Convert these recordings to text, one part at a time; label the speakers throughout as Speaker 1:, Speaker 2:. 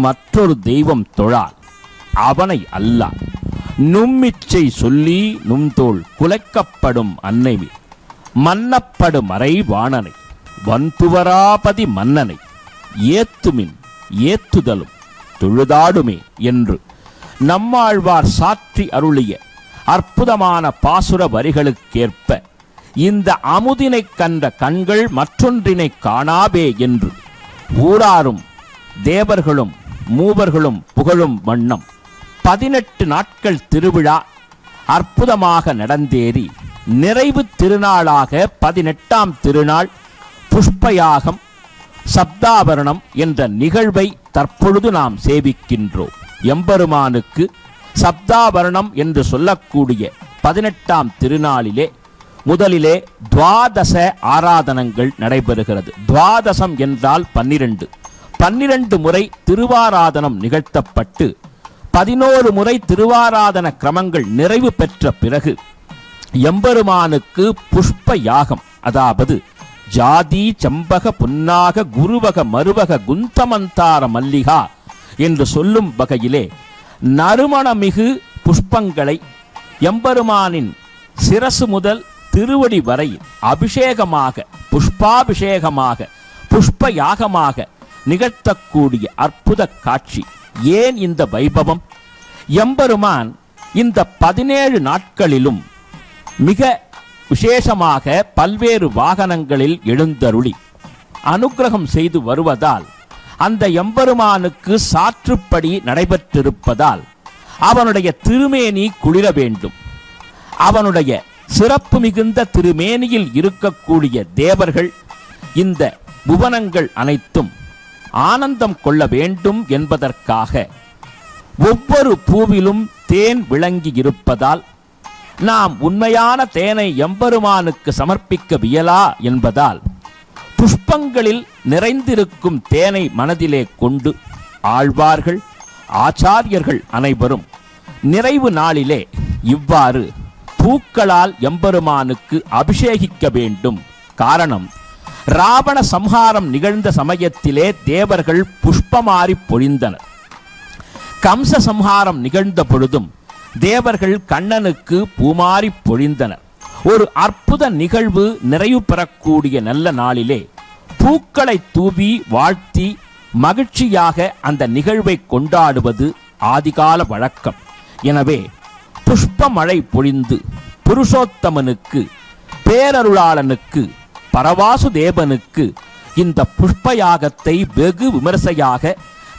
Speaker 1: மற்றொரு தெய்வம் தொழால் அவனை அல்ல. நும்மிச்சை சொல்லி நும்தோல் குலைக்கப்படும் அன்னைவி. மன்னப்படும் அறை வாணனை. வன்புவராபதி மன்னனை. ஏத்துமின் ஏத்துதலும் தொழுதாடுமே என்று. நம்மாழ்வார் சாற்றி அருளிய அற்புதமான பாசுர வரிகளுக்கேற்ப இந்த அமுதினைக் கண்ட கண்கள் மற்றொன்றினை காணாபே என்று. ஊராரும் தேவர்களும் மூவர்களும் புகழும் வண்ணம். பதினெட்டு நாட்கள் திருவிழா அற்புதமாக நடந்தேறி நிறைவு திருநாளாக பதினெட்டாம் திருநாள் புஷ்பயாகம் சப்தாபரணம் என்ற நிகழ்வை தற்பொழுது நாம் சேவிக்கின்றோம். எம்பெருமானுக்கு சப்தாபரணம் என்று சொல்லக்கூடிய பதினெட்டாம் திருநாளிலே முதலிலே துவாதச ஆராதனங்கள் நடைபெறுகிறது. துவாதசம் என்றால் பன்னிரண்டு. பன்னிரண்டு முறை திருவாராதனம் நிகழ்த்தப்பட்டு பதினோரு முறை திருவாராதன கிரமங்கள் நிறைவு பெற்ற பிறகு எம்பெருமானுக்கு புஷ்ப யாகம் அதாவது ஜாதி செம்பக புன்னாக குருவக மருவக குந்தமந்தார மல்லிகா என்று சொல்லும் வகையிலே நறுமணமிகு புஷ்பங்களை எம்பெருமானின் சிரசு முதல் திருவடி வரை அபிஷேகமாக புஷ்பாபிஷேகமாக புஷ்ப யாகமாக நிகழ்த்தக்கூடிய அற்புத காட்சி. ஏன் இந்த வைபவம்? எம்பெருமான் இந்த பதினேழு நாட்களிலும் மிக விசேஷமாக பல்வேறு வாகனங்களில் எழுந்தருளி அனுக்கிரகம் செய்து வருவதால் அந்த எம்பெருமானுக்கு சாற்றுப்படி நடைபெற்றிருப்பதால் அவனுடைய திருமேனி குளிர வேண்டும். அவனுடைய சிறப்பு மிகுந்த திருமேனியில் இருக்கக்கூடிய தேவர்கள் இந்த புவனங்கள் அனைத்தும் ஆனந்தம் கொள்ள வேண்டும் என்பதற்காக ஒவ்வொரு பூவிலும் தேன் விளங்கி இருப்பதால் நாம் உண்மையான தேனை எம்பெருமானுக்கு சமர்ப்பிக்க வியலா என்பதால் புஷ்பங்களில் நிறைந்திருக்கும் தேனை மனதிலே கொண்டு ஆழ்வார்கள் ஆச்சாரியர்கள் அனைவரும் நிறைவு நாளிலே இவ்வாறு பூக்களால் எம்பெருமானுக்கு அபிஷேகிக்க வேண்டும் காரணம் ராவண சம்ஹாரம் நிகழ்ந்த சமயத்திலே தேவர்கள் புஷ்பமாறி பொழிந்தனர். கம்ச சம்ஹாரம் நிகழ்ந்த பொழுதும் தேவர்கள் கண்ணனுக்கு பூமாறி பொழிந்தனர். ஒரு அற்புத நிகழ்வு நிறைவு பெறக்கூடிய நல்ல நாளிலே பூக்களை தூவி வாழ்த்தி மகிழ்ச்சியாக அந்த நிகழ்வை கொண்டாடுவது ஆதிகால வழக்கம். எனவே புஷ்பமழை பொழிந்து புருஷோத்தமனுக்கு பேரருளாளனுக்கு பரவாசு தேவனுக்கு இந்த புஷ்பயாகத்தை வெகு விமர்சையாக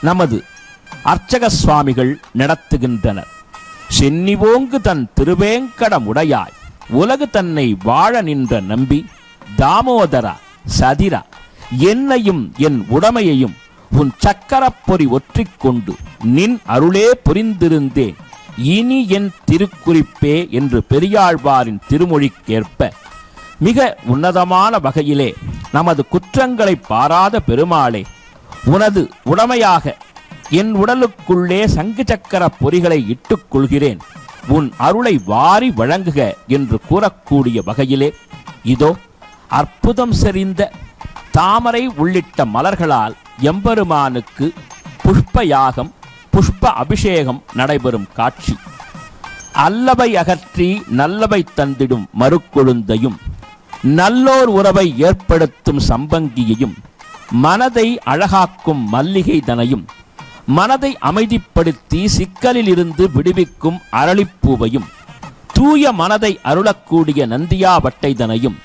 Speaker 1: நமது அர்ச்சக சுவாமிகள் நடத்துகின்றனர். சென்னிவோங்கு தன் திருவேங்கடமுடையாய் உலகு தன்னை வாழ நின்ற நம்பி தாமோதரா சதிரா என்னையும் என் உடமையையும் உன் சக்கரப்பொறி ஒற்றிக்கொண்டு நின் அருளே புரிந்திருந்தேன். இனி என் திருக்குறிப்பே என்று பெரியாழ்வாரின் திருமொழிக்கேற்ப மிக உன்னதமான வகையிலே நமது குற்றங்களை பாராத பெருமாளே உனது உடமையாக என் உடலுக்குள்ளே சங்கு சக்கர பொறிகளை இட்டுக் கொள்கிறேன். உன் அருளை வாரி வழங்குக என்று கூறக்கூடிய வகையிலே இதோ அற்புதம் செறிந்த தாமரை உள்ளிட்ட மலர்களால் எம்பெருமானுக்கு புஷ்ப யாகம் புஷ்ப அபிஷேகம் நடைபெறும் காட்சி. அல்லவை அகற்றி நல்லவை தந்திடும் மறுக்கொழுந்தையும் நல்லோர் உறவை ஏற்படுத்தும் சம்பங்கியையும் மனதை அழகாக்கும் மல்லிகை தனையும் மனதை அமைதிப்படுத்தி சிக்கலில் இருந்து விடுவிக்கும் அரளிப்பூவையும் தூய மனதை அருளக்கூடிய நந்தியா வட்டைதனையும்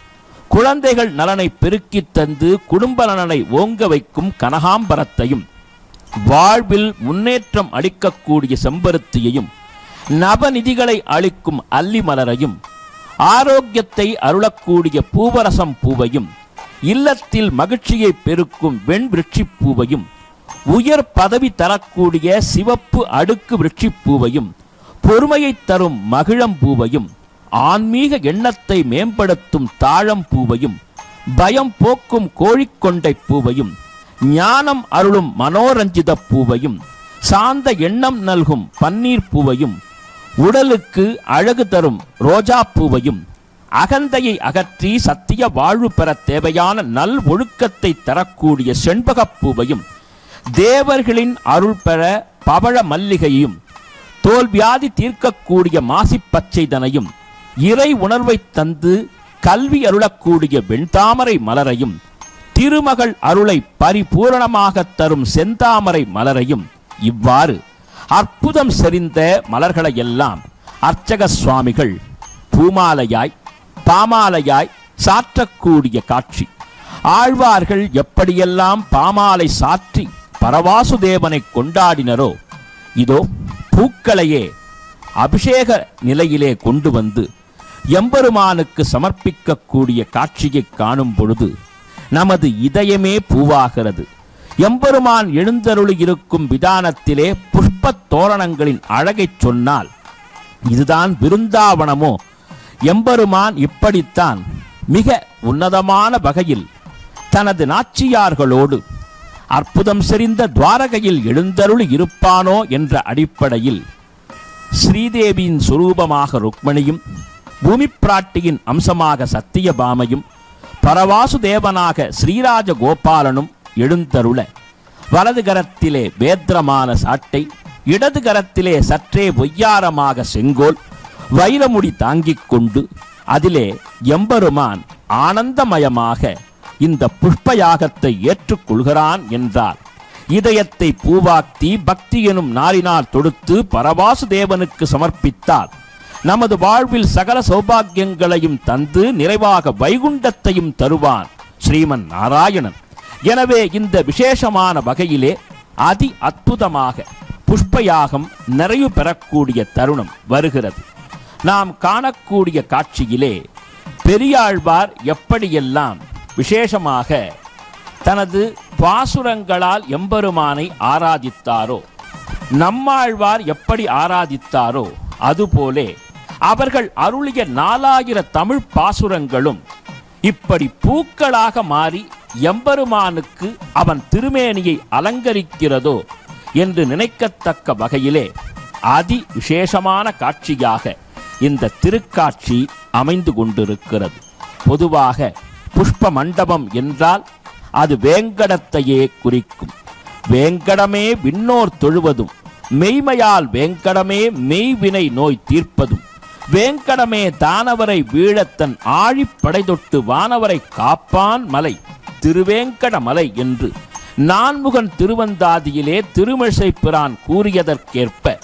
Speaker 1: குழந்தைகள் நலனை பெருக்கித் தந்து குடும்ப நலனை ஓங்க வைக்கும் கனகாம்பரத்தையும் வாழ்வில் முன்னேற்றம் அளிக்கக்கூடிய செம்பருத்தியையும் நவநிதிகளை அளிக்கும் அல்லி மலரையும் ஆரோக்கியத்தை அருளக்கூடிய பூவரசம் பூவையும் இல்லத்தில் மகிழ்ச்சியை பெருக்கும் வெண்விருட்சிப் பூவையும் உயர் பதவி தரக்கூடிய சிவப்பு அடுக்கு விருட்சிப் பூவையும் பொறுமையை தரும் மகிழம் பூவையும் ஆன்மீக எண்ணத்தை மேம்படுத்தும் தாழம் பூவையும் பயம் போக்கும் கோழிக்கொண்டை பூவையும் ஞானம் அருளும் மனோரஞ்சித பூவையும் சாந்த எண்ணம் நல்கும் பன்னீர் பூவையும் உடலுக்கு அழகு தரும் ரோஜா பூவையும் அகந்தையை அகற்றி சத்திய வாழ்வு பெற தேவையான நல் ஒழுக்கத்தை தரக்கூடிய செண்பகப்பூவையும் தேவர்களின் அருள் பெற பவழ மல்லிகையும் தோல்வியாதி தீர்க்கக்கூடிய மாசி பச்சைதனையும் இறை உணர்வைத் தந்து கல்வி அருளக்கூடிய வெண்தாமரை மலரையும் திருமகள் அருளை பரிபூரணமாகத் தரும் செந்தாமரை மலரையும் இவ்வாறு அற்புதம் செறிந்த மலர்களையெல்லாம் அர்ச்சக சுவாமிகள் பூமாலையாய் பாமாலையாய் சாற்றக்கூடிய காட்சி. ஆழ்வார்கள் எப்படியெல்லாம் பாமாலை சாற்றி பரவாசுதேவனை கொண்டாடினரோ இதோ பூக்களையே அபிஷேக நிலையிலே கொண்டு வந்து எம்பெருமானுக்கு சமர்ப்பிக்கக்கூடிய காட்சியை காணும் பொழுது நமது இதயமே பூவாகிறது. எம்பெருமான் எழுந்தருளி இருக்கும் விதானத்திலே புஷ்பத் தோரணங்களின் அழகைச் சொன்னால் இதுதான் விருந்தாவனமோ எம்பெருமான் இப்படித்தான் மிக உன்னதமான வகையில் தனது நாச்சியார்களோடு அற்புதம் செறிந்த துவாரகையில் எழுந்தருள் இருப்பானோ? என்ற அடிப்படையில் ஸ்ரீதேவியின் சுரூபமாக ருக்மணியும் பூமி பிராட்டியின் அம்சமாக சத்தியபாமையும் பரவாசுதேவனாக ஸ்ரீராஜ கோபாலனும் எழுந்தருள. வலது கரத்திலே வேத்திரமான சாட்டை இடது கரத்திலே சற்றே ஒய்யாரமாக செங்கோல் வைரமுடி தாங்கிக் கொண்டு அதிலே எம்பெருமான் ஆனந்தமயமாக இந்த புஷ்பயாகத்தை ஏற்றுக்கொள்கிறான் என்றார். இதயத்தை பூவாக்தி பக்தி எனும் நாரினால் தொடுத்து பரவாசு தேவனுக்கு சமர்ப்பித்தால் நமது வாழ்வில் சகல சௌபாகியங்களையும் தந்து நிறைவாக வைகுண்டத்தையும் தருவான் ஸ்ரீமன் நாராயணன். எனவே இந்த விசேஷமான வகையிலே அதி அற்புதமாக புஷ்பயாகம் நிறைவு பெறக்கூடிய தருணம் வருகிறது. நாம் காணக்கூடிய காட்சியிலே பெரியாழ்வார் எப்படியெல்லாம் விசேஷமாக தனது பாசுரங்களால் எம்பெருமானை ஆராதித்தாரோ நம்மாழ்வார் எப்படி ஆராதித்தாரோ அதுபோலே அவர்கள் அருளிய நாலாயிர தமிழ் பாசுரங்களும் இப்படி பூக்களாக மாறி எம்பெருமானுக்கு அவன் திருமேனியை அலங்கரிக்கிறதோ என்று நினைக்கத்தக்க வகையிலே அதி விசேஷமான காட்சியாக இந்த திருக்காட்சி அமைந்து கொண்டிருக்கிறது. பொதுவாக புஷ்ப மண்டபம் என்றால் அது வேங்கடத்தையே குறிக்கும். வேங்கடமே விண்ணோர் தொழுவதும் மெய்மையால் வேங்கடமே மெய்வினை நோய் தீர்ப்பதும் வேங்கடமே தானவரை வீழத்தன் ஆழிப்படை தொட்டு வானவரை காப்பான் மலை. திருவேங்கடமலை என்று. நான்முகன் திருவந்தாதியிலே திருமிசை பிரான் கூறியதற்கேற்ப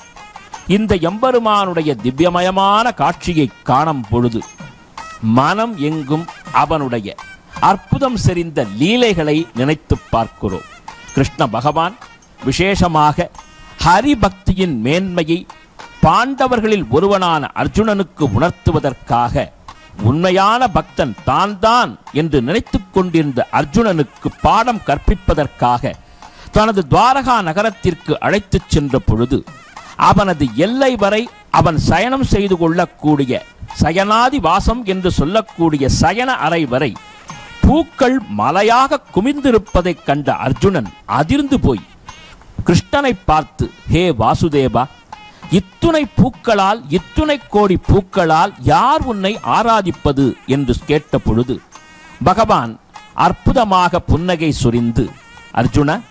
Speaker 1: இந்த எம்பெருமானுடைய திவ்யமயமான காட்சியை காணும் பொழுது மனம் எங்கும் அவனுடைய அற்புதம் செறிந்த லீலைகளை நினைத்து பார்க்கிறோம். கிருஷ்ண பகவான் விசேஷமாக ஹரிபக்தியின் மேன்மையை பாண்டவர்களில் ஒருவனான அர்ஜுனனுக்கு உணர்த்துவதற்காக உண்மையான பக்தன் தான் தான் என்று நினைத்துக் கொண்டிருந்த அர்ஜுனனுக்கு பாடம் கற்பிப்பதற்காக தனது துவாரகா நகரத்திற்கு அழைத்துச் சென்ற பொழுது அவனது எல்லை வரை அவன் சயனம் செய்து கொள்ளக்கூடிய சயனாதி வாசம் என்று சொல்லக்கூடிய சயன அறை வரை பூக்கள் மலையாக குமிந்திருப்பதைக் கண்ட அர்ஜுனன் அதிர்ந்து போய் கிருஷ்ணனை பார்த்து ஹே வாசுதேவா இத்துணை பூக்களால் இத்துணை கோடி பூக்களால் யார் உன்னை ஆராதிப்பது? என்று கேட்ட பொழுது பகவான் அற்புதமாக புன்னகை சொரிந்து அர்ஜுன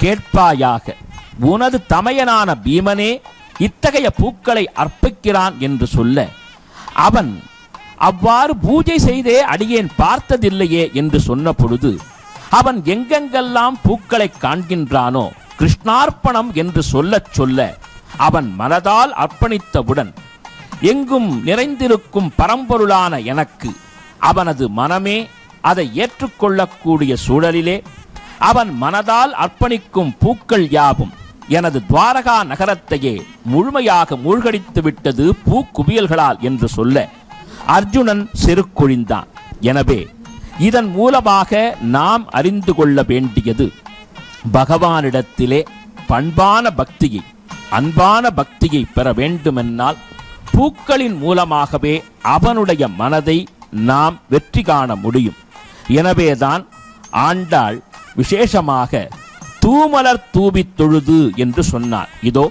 Speaker 1: கேட்பாயாக உனது தமையனான பீமனே இத்தகைய பூக்களை அர்ப்பிக்கிறான் என்று சொல்ல அவன் அவ்வாறு பூஜை செய்தே அடியேன் பார்த்ததில்லையே என்று சொன்ன பொழுது அவன் எங்கெங்கெல்லாம் பூக்களை காண்கின்றானோ கிருஷ்ணார்ப்பணம் என்று சொல்லச் சொல்ல அவன் மனதால் அர்ப்பணித்தவுடன் எங்கும் நிறைந்திருக்கும் பரம்பொருளான எனக்கு அவனது மனமே அதை ஏற்றுக்கொள்ளக்கூடிய சூழலிலே அவன் மனதால் அர்ப்பணிக்கும் பூக்கள் யாவும் எனது துவாரகா நகரத்தையே முழுமையாக மூழ்கடித்து விட்டது பூக்குவியல்களால் என்று சொல்ல அர்ஜுனன் செருக்கொழிந்தான். எனவே இதன் மூலமாக நாம் அறிந்து கொள்ள வேண்டியது பகவானிடத்திலே பண்பான பக்தியை அன்பான பக்தியை பெற வேண்டுமென்னால் பூக்களின் மூலமாகவே அவனுடைய மனதை நாம் வெற்றி காண முடியும். எனவேதான் ஆண்டாள் விசேஷமாக தூமலர் தூவித் தொழுது என்று சொன்னார். இதோ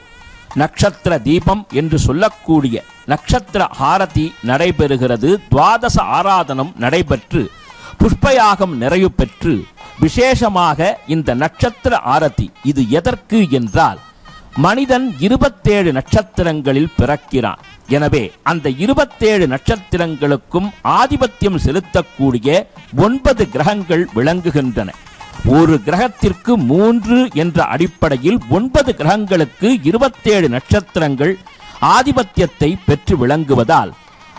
Speaker 1: நட்சத்திர தீபம் என்று சொல்லக்கூடிய நட்சத்திர ஆரதி நடைபெறுகிறது. துவாதச ஆராதனம் நடைபெற்று புஷ்பயாகம் நிறைவு பெற்று விசேஷமாக இந்த நட்சத்திர ஆரத்தி இது எதற்கு என்றால் மனிதன் இருபத்தேழு நட்சத்திரங்களில் பிறக்கிறான். எனவே அந்த இருபத்தேழு நட்சத்திரங்களுக்கும் ஆதிபத்தியம் செலுத்தக்கூடிய ஒன்பது கிரகங்கள் விளங்குகின்றன. ஒரு கிரகத்திற்கு மூன்று என்ற அடிப்படையில் ஒன்பது கிரகங்களுக்கு இருபத்தேழு நட்சத்திரங்கள் ஆதிபத்தியத்தை பெற்று விளங்குவதால்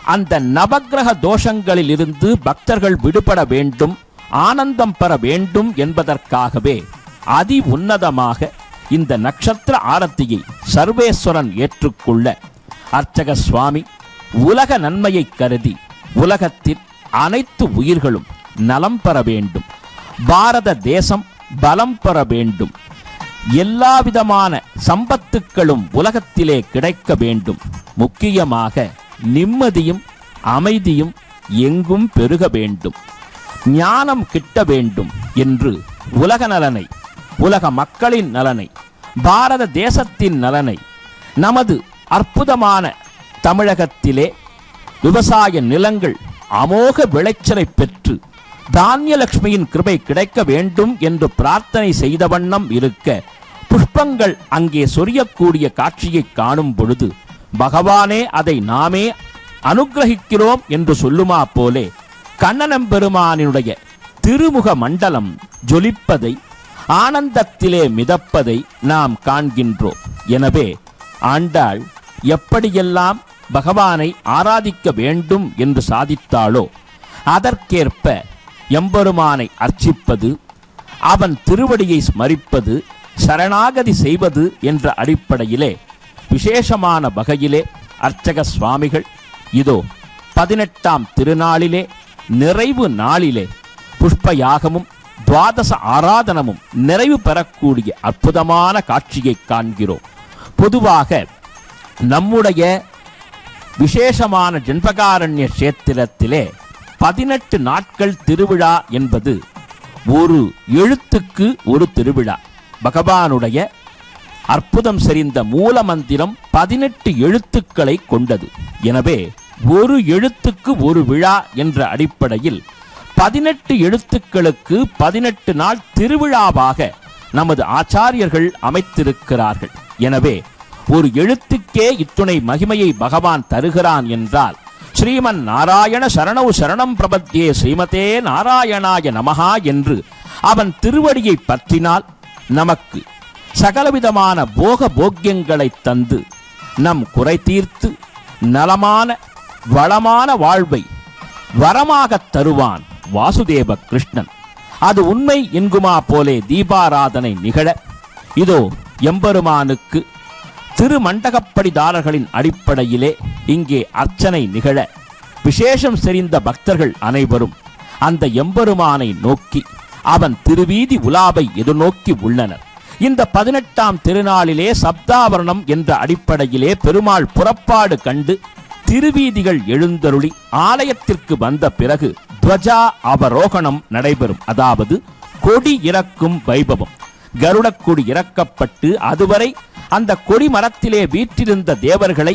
Speaker 1: அந்த நவக்கிரக தோஷங்களில் இருந்து பக்தர்கள் விடுபட வேண்டும் ஆனந்தம் பெற வேண்டும் என்பதற்காகவே அதி உன்னதமாக இந்த நட்சத்திர ஆரத்தியை சர்வேஸ்வரன் ஏற்றுக்கொள்ள அர்ச்சக சுவாமி உலக நன்மையை கருதி உலகத்தில் அனைத்து உயிர்களும் நலம் பெற வேண்டும். பாரத தேசம் பலம் பெற வேண்டும். எல்லாவிதமான சம்பத்துக்களும் உலகத்திலே கிடைக்க வேண்டும். முக்கியமாக நிம்மதியும் அமைதியும் எங்கும் பெருக வேண்டும். ஞானம் கிட்ட வேண்டும் என்று உலக நலனை உலக மக்களின் நலனை பாரத தேசத்தின் நலனை நமது அற்புதமான தமிழகத்திலே விவசாய நிலங்கள் அமோக விளைச்சலை பெற்று தானியலட்சுமியின் கிருபை கிடைக்க வேண்டும் என்று பிரார்த்தனை செய்த வண்ணம் இருக்க புஷ்பங்கள் அங்கே சொரியக்கூடிய காட்சியை காணும் பொழுது பகவானே அதை நாமே அனுக்கிரகிக்கிறோம் என்று சொல்லுமா போலே கண்ணனம் பெருமானினுடைய திருமுக மண்டலம் ஜொலிப்பதை ஆனந்தத்திலே மிதப்பதை நாம் காண்கின்றோம். எனவே ஆண்டாள் எப்படியெல்லாம் பகவானை ஆராதிக்க வேண்டும் என்று சாதித்தாளோ அதற்கேற்ப எம்பெருமானை அர்ச்சிப்பது அவன் திருவடியை ஸ்மரிப்பது சரணாகதி செய்வது என்ற அடிப்படையிலே விசேஷமான வகையிலே அர்ச்சக சுவாமிகள் இதோ பதினெட்டாம் திருநாளிலே நிறைவு நாளிலே புஷ்ப யாகமும் துவாதச ஆராதனமும் நிறைவு பெறக்கூடிய அற்புதமான காட்சியை காண்கிறோம். பொதுவாக நம்முடைய விசேஷமான ஜென்பகாரண்ய கஷேத்திரத்திலே பதினெட்டு நாட்கள் திருவிழா என்பது ஒரு எழுத்துக்கு ஒரு திருவிழா. பகவானுடைய அற்புதம் செறிந்த மூல மந்திரம் பதினெட்டு எழுத்துக்களை கொண்டது. எனவே ஒரு எழுத்துக்கு ஒரு விழா என்ற அடிப்படையில் பதினெட்டு எழுத்துக்களுக்கு பதினெட்டு நாள் திருவிழாவாக நமது ஆச்சாரியர்கள் அமைத்திருக்கிறார்கள். எனவே ஒரு எழுத்துக்கே இத்துணை மகிமையை பகவான் தருகிறான் என்றால் ஸ்ரீமன் நாராயண சரணவு சரணம் பிரபத்தியே ஸ்ரீமதே நாராயணாய நமஹா என்று அவன் திருவடியை பற்றினால் நமக்கு சகலவிதமான போக போக்கியங்களை தந்து நம் குறை தீர்த்து நலமான வளமான வாழ்வை வரமாகத் தருவான். வாசுதேவ கிருஷ்ணன். அது உண்மை என்குமா போலே தீபாராதனை நிகழ. இதோ எம்பெருமானுக்கு திருமண்டகப்படிதாரர்களின் அடிப்படையிலே இங்கே அர்ச்சனை நிகழ. விசேஷம் செறிந்த பக்தர்கள் அனைவரும் அந்த எம்பெருமானை நோக்கி அவன் திருவீதி உலாவை எதிர்நோக்கி உள்ளனர். இந்த பதினெட்டாம் திருநாளிலே சப்தாவரணம் என்ற அடிப்படையிலே பெருமாள் புறப்பாடு கண்டு திருவீதிகள் எழுந்தருளி ஆலயத்திற்கு வந்த பிறகு துவஜா அவரோகணம் நடைபெறும். அதாவது கொடி இறக்கும் வைபவம். கருடக்கொடி இறக்கப்பட்டு அதுவரை அந்த கொடி மரத்திலே வீற்றிருந்த தேவர்களை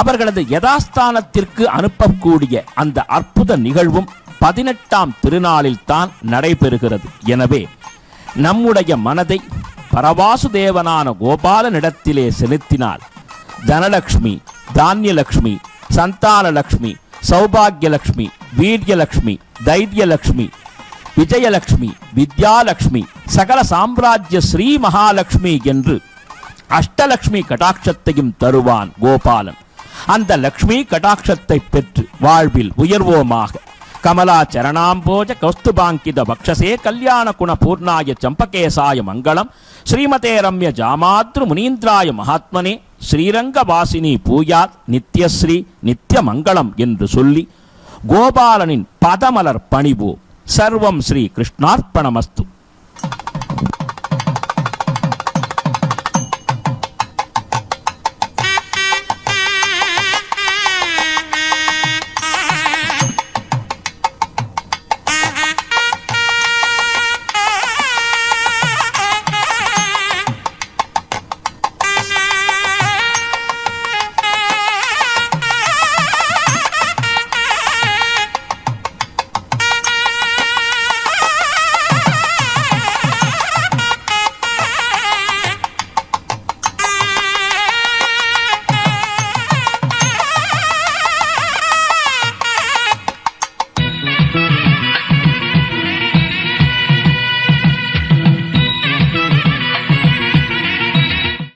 Speaker 1: அவர்களது யதாஸ்தானத்திற்கு அனுப்பக்கூடிய அந்த அற்புத நிகழ்வும் பதினெட்டாம் திருநாளில் தான் நடைபெறுகிறது. எனவே நம்முடைய மனதை பரவாசுதேவனான கோபாலனிடத்திலே செலுத்தினால் தனலக்ஷ்மி தானியலக்ஷ்மி சந்தானலக்ஷ்மி சௌபாகியலக்ஷ்மி வீரியலக்ஷ்மி தைரியலக்ஷ்மி விஜயலக்ஷ்மி வித்யாலக்ஷ்மி சகல சாம்ராஜ்ய ஸ்ரீ மகாலட்சுமி என்று அஷ்டலக்ஷ்மி கடாட்சத்தையும் தருவான் கோபாலன். அந்த லக்ஷ்மி கடாட்சத்தை பெற்று வாழ்வில் உயர்வோமாக. கமலா சரணாம்போஜ கௌஸ்துபாங்கித பக்ஷசே கல்யாண குண பூர்ணாய சம்பகேசாய மங்களம். ஸ்ரீமதே ரம்ய ஜாமாத்ரு முனீந்திராய மகாத்மனே ஸ்ரீரங்க வாசினி பூயாத் நித்யஸ்ரீ நித்ய மங்களம் என்று சொல்லி கோபாலனின் பதமலர் பணிவோம் சர்வம் ஸ்ரீ கிருஷ்ணார்ப்பணமஸ்து.